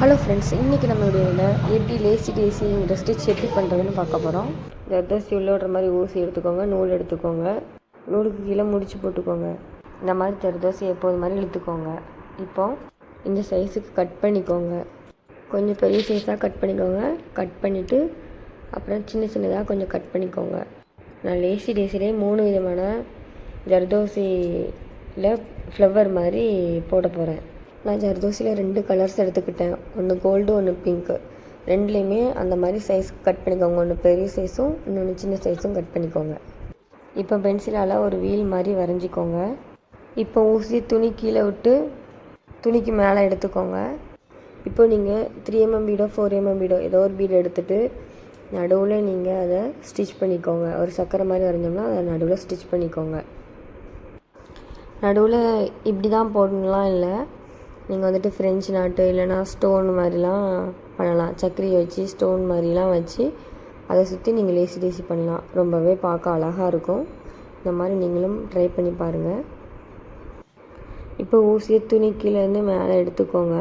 Hello friends இன்றைக்கி நம்ம வீடியோவில் எப்படி லேசி டேசிங்கிற ஸ்டிச் எப்படி பண்ணுறதுன்னு பார்க்க போகிறோம் ஜர்தோசி உள்ள விடுற மாதிரி ஊசி எடுத்துக்கோங்க நூல் எடுத்துக்கோங்க. நூலுக்கு கீழே முடிச்சு போட்டுக்கோங்க. இந்த மாதிரி ஜர்தோசி எப்போது மாதிரி இழுத்துக்கோங்க. இப்போ இந்த சைஸுக்கு கட் பண்ணிக்கோங்க. கொஞ்சம் பெரிய சைஸாக கட் பண்ணிக்கோங்க. கட் பண்ணிவிட்டு அப்புறம் சின்ன சின்னதாக கொஞ்சம் கட் பண்ணிக்கோங்க. நான் லேசி டேசிலே மூணு விதமான ஜர்தோசியில் ஃப்ளவர் மாதிரி போட போகிறேன் நான் ஜர்தோசியில் ரெண்டு கலர்ஸ் எடுத்துக்கிட்டேன். ஒன்று கோல்டு ஒன்று பிங்க்கு ரெண்டுலேயுமே அந்த மாதிரி சைஸ் கட் பண்ணிக்கோங்க. ஒன்று பெரிய சைஸும் இன்னொன்று சின்ன சைஸும் கட் பண்ணிக்கோங்க. இப்போ பென்சிலால் ஒரு வீல் மாதிரி வரைஞ்சிக்கோங்க. இப்போ ஊசி துணி கீழே விட்டு துணிக்கு மேலே எடுத்துக்கோங்க. இப்போ நீங்கள் த்ரீ எம்எம் பீடோ ஃபோர் எம்எம் பீடோ ஏதோ ஒரு பீடு எடுத்துகிட்டு நடுவில் நீங்கள் அதை ஸ்டிச் பண்ணிக்கோங்க. ஒரு சக்கரை மாதிரி வரைஞ்சோம்னா அதை நடுவில் ஸ்டிச் பண்ணிக்கோங்க. நடுவில் இப்படி தான் போடணும்லாம் இல்லை. நீங்கள் வந்துட்டு ஃப்ரெஞ்ச் நாட்டு இல்லைனா ஸ்டோன் மாதிரிலாம் பண்ணலாம். சக்கரையை வச்சு ஸ்டோன் மாதிரிலாம் வச்சு அதை சுற்றி நீங்கள் லேசி லேசி பண்ணலாம். ரொம்பவே பார்க்க அழகாக இருக்கும். இந்த மாதிரி நீங்களும் ட்ரை பண்ணி பாருங்கள் இப்போ ஊசியை துணி கீழேருந்து மேலே எடுத்துக்கோங்க.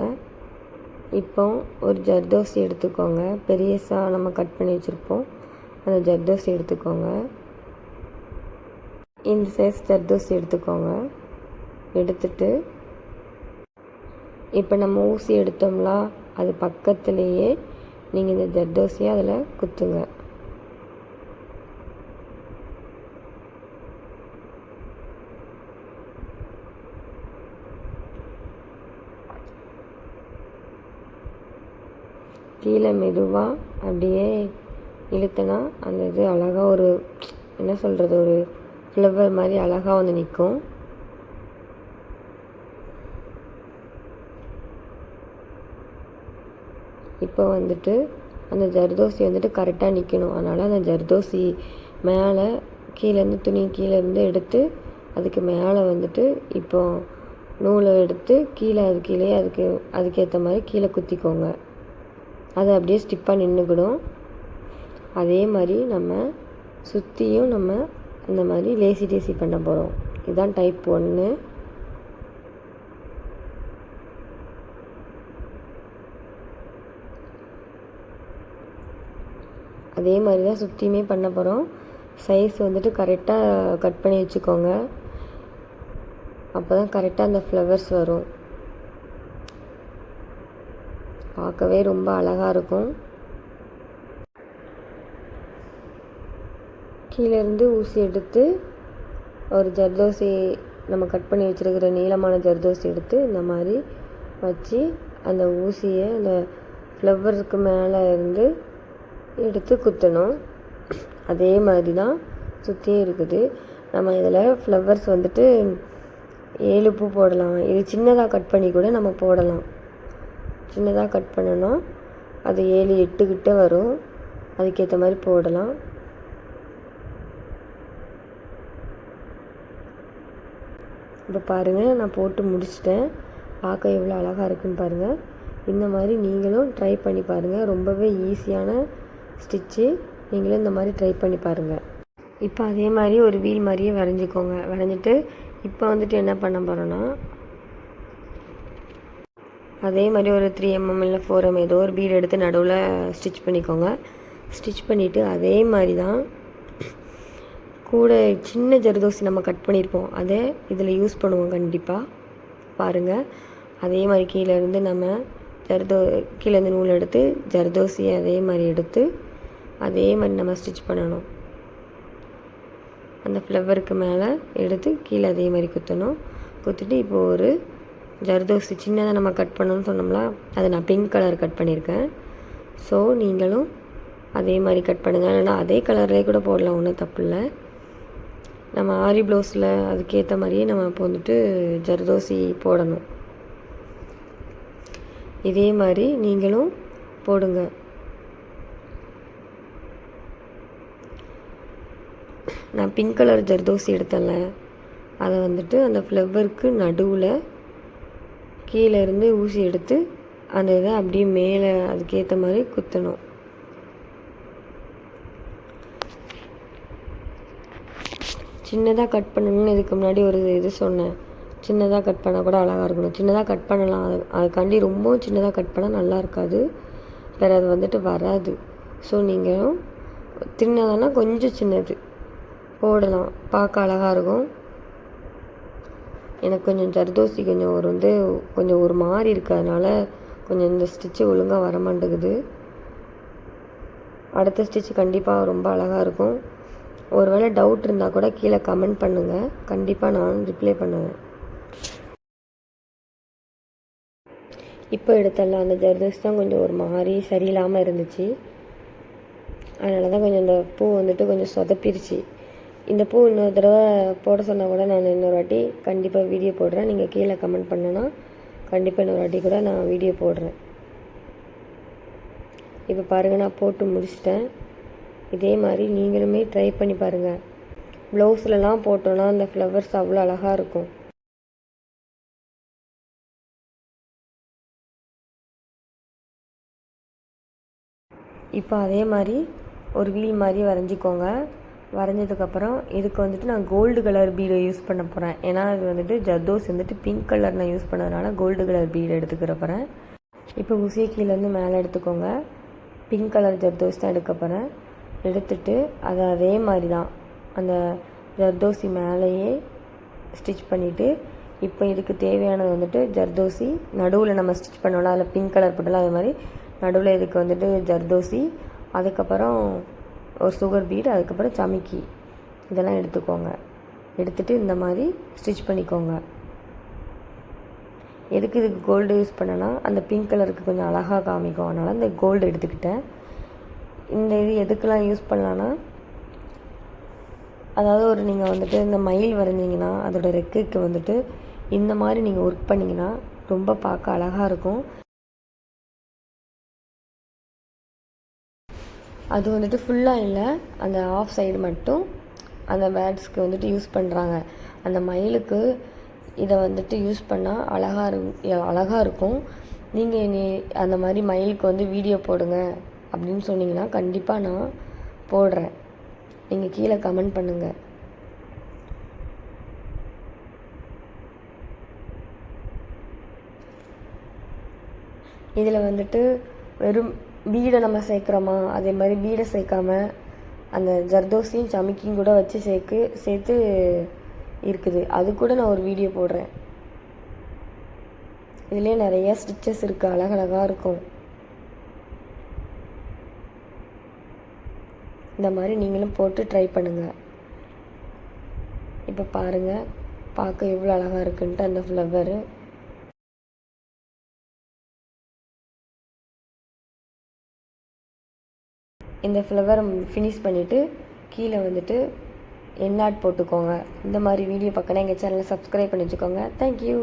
இப்போ ஒரு ஜர்தோசி எடுத்துக்கோங்க. பெரியசாக நம்ம கட் பண்ணி வச்சுருப்போம். அந்த ஜர்தோசி எடுத்துக்கோங்க. இந்த சைஸ் ஜர்தோசி எடுத்துக்கோங்க. எடுத்துட்டு இப்போ நம்ம ஊசி எடுத்தோம்னா அது பக்கத்துலேயே நீங்கள் இந்த ஜர்தோசியை அதில் குத்துங்க. கீழே மெதுவாக அப்படியே இழுத்தனா அந்த இது அழகாக ஒரு என்ன சொல்கிறது ஒரு ஃப்ளவர் மாதிரி அழகாக வந்து நிற்கும் இப்போ வந்துட்டு அந்த ஜர்தோசி வந்துட்டு கரெக்டாக நிற்கணும் அதனால் அந்த ஜர்தோசி மேலே கீழேருந்து துணி கீழேருந்து எடுத்து அதுக்கு மேலே வந்துட்டு இப்போ நூலை எடுத்து கீழே அது கீழே அதுக்கு அதுக்கேற்ற மாதிரி கீழே குத்திக்கோங்க. அது அப்படியே ஸ்டிப்பாக நின்றுக்கிடும் அதே மாதிரி நம்ம சுற்றியும் நம்ம இந்த மாதிரி லேசி டேசி பண்ண போகிறோம் இதுதான் டைப் ஒன்று அதே மாதிரி தான் சுற்றியுமே பண்ண போகிறோம் சைஸ் வந்துட்டு கரெக்டாக கட் பண்ணி வச்சுக்கோங்க. அப்போ தான் கரெக்டாக அந்த ஃப்ளவர்ஸ் வரும். பார்க்கவே ரொம்ப அழகாக இருக்கும். கீழேருந்து ஊசி எடுத்து ஒரு ஜர்தோசி நம்ம கட் பண்ணி வச்சுருக்கிற நீளமான ஜர்தோசி எடுத்து இந்த மாதிரி வச்சு அந்த ஊசியை அந்த ஃப்ளவருக்கு மேலே இருந்து எடுத்து குத்தணும். அதே மாதிரி தான் சுற்றியும் இருக்குது. நம்ம இதில் ஃப்ளவர்ஸ் வந்துட்டு ஏழு பூ போடலாம். இது சின்னதாக கட் பண்ணி கூட நம்ம போடலாம். சின்னதாக கட் பண்ணணும் அது ஏழு எட்டு கிட்ட வரும். அதுக்கேற்ற மாதிரி போடலாம். இப்போ பாருங்கள் நான் போட்டு முடிச்சிட்டேன். பார்க்க எவ்வளோ அழகாக இருக்குன்னு பாருங்கள் இந்த மாதிரி நீங்களும் ட்ரை பண்ணி பாருங்கள் ரொம்பவே ஈஸியான ஸ்டிச்சு நீங்களும் இந்த மாதிரி ட்ரை பண்ணி பாருங்கள் இப்போ அதே மாதிரி ஒரு வீல் மாதிரியே வரைஞ்சிக்கோங்க. வரைஞ்சிட்டு இப்போ வந்துட்டு என்ன பண்ண போகிறோன்னா அதே மாதிரி ஒரு த்ரீ எம்எம் இல்லை ஃபோர் எம் ஏதோ ஒரு பீடு எடுத்து நடுவில் ஸ்டிச் பண்ணிக்கோங்க. ஸ்டிச் பண்ணிவிட்டு அதே மாதிரி தான் கூட சின்ன ஜர்தோசி நம்ம கட் பண்ணியிருப்போம் அதை இதில் யூஸ் பண்ணுவோம் கண்டிப்பாக பாருங்கள் அதே மாதிரி கீழேருந்து நம்ம ஜர்தோ கீழேருந்து நூல் எடுத்து ஜர்தோசியை அதே மாதிரி எடுத்து அதே மாதிரி நம்ம ஸ்டிச் பண்ணணும். அந்த ஃப்ளவருக்கு மேலே எடுத்து கீழே அதே மாதிரி குத்தணும். குத்துட்டு இப்போ ஒரு ஜர்தோசி சின்னதாக நம்ம கட் பண்ணணும்னு சொன்னோம்ல அதை நான் பிங்க் கலர் கட் பண்ணியிருக்கேன். ஸோ நீங்களும் அதே மாதிரி கட் பண்ணுங்கள் இல்லைனா அதே கலர்லேயே கூட போடலாம் ஒன்றும் தப்பு இல்லை. நம்ம ஆரி ப்ளவுஸில் அதுக்கேற்ற மாதிரியே நம்ம இப்போ வந்துட்டு ஜர்தோசி போடணும். இதே மாதிரி நீங்களும் போடுங்க. நான் பிங்க் கலர் ஜர்தோசி எடுத்தேன்ல. அதை வந்துட்டு அந்த ஃப்ளவருக்கு நடுவில் கீழே இருந்து ஊசி எடுத்து அந்த இதை அப்படியே மேலே அதுக்கேற்ற மாதிரி குத்தணும். சின்னதாக கட் பண்ணணும்னு இதுக்கு முன்னாடி ஒரு இது சொன்னேன். சின்னதாக கட் பண்ணால் கூட அழகாக இருக்கணும். சின்னதாக கட் பண்ணலாம். அது அதுக்காண்டி ரொம்பவும் சின்னதாக கட் பண்ணால் நல்லா இருக்காது. வேறு அது வந்துட்டு வராது. ஸோ நீங்கள் தின்னதானா கொஞ்சம் சின்னது. போடலாம். பார்க்க அழகாக இருக்கும். எனக்கு கொஞ்சம் ஜர்தோசி கொஞ்சம் ஒரு வந்து கொஞ்சம் ஒரு மாதிரி இருக்கிறதுனால கொஞ்சம் இந்த ஸ்டிச்சு ஒழுங்காக வர மாட்டேங்குது அடுத்த ஸ்டிச் கண்டிப்பாக ரொம்ப அழகாக இருக்கும். ஒரு வேளை டவுட் இருந்தால் கூட கீழே கமெண்ட் பண்ணுங்கள் கண்டிப்பாக நான் ரிப்ளை பண்ணுவேன். இப்போ எடுத்துடலாம். அந்த ஜர்தோஸ் தான் கொஞ்சம் ஒரு மாதிரி சரியில்லாமல் இருந்துச்சு. அதனால தான் கொஞ்சம் இந்த பூ வந்துட்டு கொஞ்சம் சொதப்பிருச்சு. இந்த பூ இன்னொரு தடவை போட சொன்னால் கூட நான் இன்னொரு வாட்டி கண்டிப்பாக வீடியோ போடுறேன். நீங்கள் கீழே கமெண்ட் பண்ணனா கண்டிப்பாக இன்னொரு வாட்டி கூட நான் வீடியோ போடுறேன். இப்போ பாருங்கள் நான் போட்டு முடிச்சிட்டேன். இதே மாதிரி நீங்களுமே ட்ரை பண்ணி பாருங்கள் ப்ளவுஸ்லலாம் போட்டோன்னா அந்த ஃப்ளவர்ஸ் அவ்வளோ அழகாக இருக்கும். இப்போ அதே மாதிரி ஒரு வீல் மாதிரி வரைஞ்சிக்கோங்க. வரைஞ்சதுக்கப்புறம் இதுக்கு வந்துட்டு நான் கோல்டு கலர் பீடை யூஸ் பண்ண போகிறேன் ஏன்னா இது வந்துட்டு ஜர்தோஸ் வந்துட்டு பிங்க் கலர் நான் யூஸ் பண்ணதுனால கோல்டு கலர் பீடு எடுத்துக்கிற போகிறேன் இப்போ உசிய கீழேருந்து மேலே எடுத்துக்கோங்க. பிங்க் கலர் ஜர்தோஸ் தான் எடுக்க போகிறேன் எடுத்துட்டு அதை அதே மாதிரி தான் அந்த ஜர்தோசி மேலேயே ஸ்டிச் பண்ணிவிட்டு இப்போ இதுக்கு தேவையானது வந்துட்டு ஜர்தோசி நடுவில் நம்ம ஸ்டிச் பண்ணோம்ல அதில் பிங்க் கலர் போட்டோம்ல அது மாதிரி நடுவில் இதுக்கு வந்துட்டு ஜர்தோசி அதுக்கப்புறம் ஒரு சுகர் பீட் அதுக்கப்புறம் சமிக்கி இதெல்லாம் எடுத்துக்கோங்க. எடுத்துகிட்டு இந்த மாதிரி ஸ்டிச் பண்ணிக்கோங்க. எதுக்கு இதுக்கு கோல்டு யூஸ் பண்ணனா அந்த பிங்க் கலருக்கு கொஞ்சம் அழகாக காமிக்கும். அதனால் இந்த கோல்டு எடுத்துக்கிட்டேன். இந்த இது எதுக்கெலாம் யூஸ் பண்ணலான்னா அதாவது ஒரு நீங்கள் வந்துட்டு இந்த மயில் வரைஞ்சிங்கன்னா அதோடய ரெக்கைக்கு வந்துட்டு இந்த மாதிரி நீங்கள் ஒர்க் பண்ணிங்கன்னா ரொம்ப பார்க்க அழகாக இருக்கும். அது வந்துட்டு ஃபுல்லாக இல்லை. அந்த ஆஃப் சைடு மட்டும் அந்த பேர்ட்ஸ்க்கு வந்துட்டு யூஸ் பண்ணுறாங்க அந்த மயிலுக்கு இதை வந்துட்டு யூஸ் பண்ணால் அழகாக இரு அழகாக இருக்கும். நீங்கள் நீ அந்த மாதிரி மயிலுக்கு வந்து வீடியோ போடுங்க அப்படின்னு சொன்னீங்கன்னா கண்டிப்பாக நான் போடுறேன். நீங்கள் கீழே கமெண்ட் பண்ணுங்கள் இதில் வந்துட்டு வெறும் பீடை நம்ம சேர்க்குறோமா? அதே மாதிரி பீடை சேர்க்காம அந்த ஜர்தோசியும் சமிக்கியும் கூட வச்சு சேர்க்கு சேர்த்து இருக்குது. அது கூட நான் ஒரு வீடியோ போடுறேன். இதுலேயே நிறைய ஸ்டிச்சஸ் இருக்குது அழகழகாக இருக்கும். இந்த மாதிரி நீங்களும் போட்டு ட்ரை பண்ணுங்கள் இப்போ பாருங்கள் பார்க்க எவ்வளோ அழகாக இருக்குன்ட்டு அந்த ஃப்ளவரு இந்த ஃப்ளவரை ஃபினிஷ் பண்ணிவிட்டு கீழே வந்துட்டு என்னாட் போட்டுக்கோங்க. இந்த மாதிரி வீடியோ பார்க்கணும் எங்கள் சேனலை சப்ஸ்கிரைப் பண்ணி வச்சுக்கோங்க. தேங்க்யூ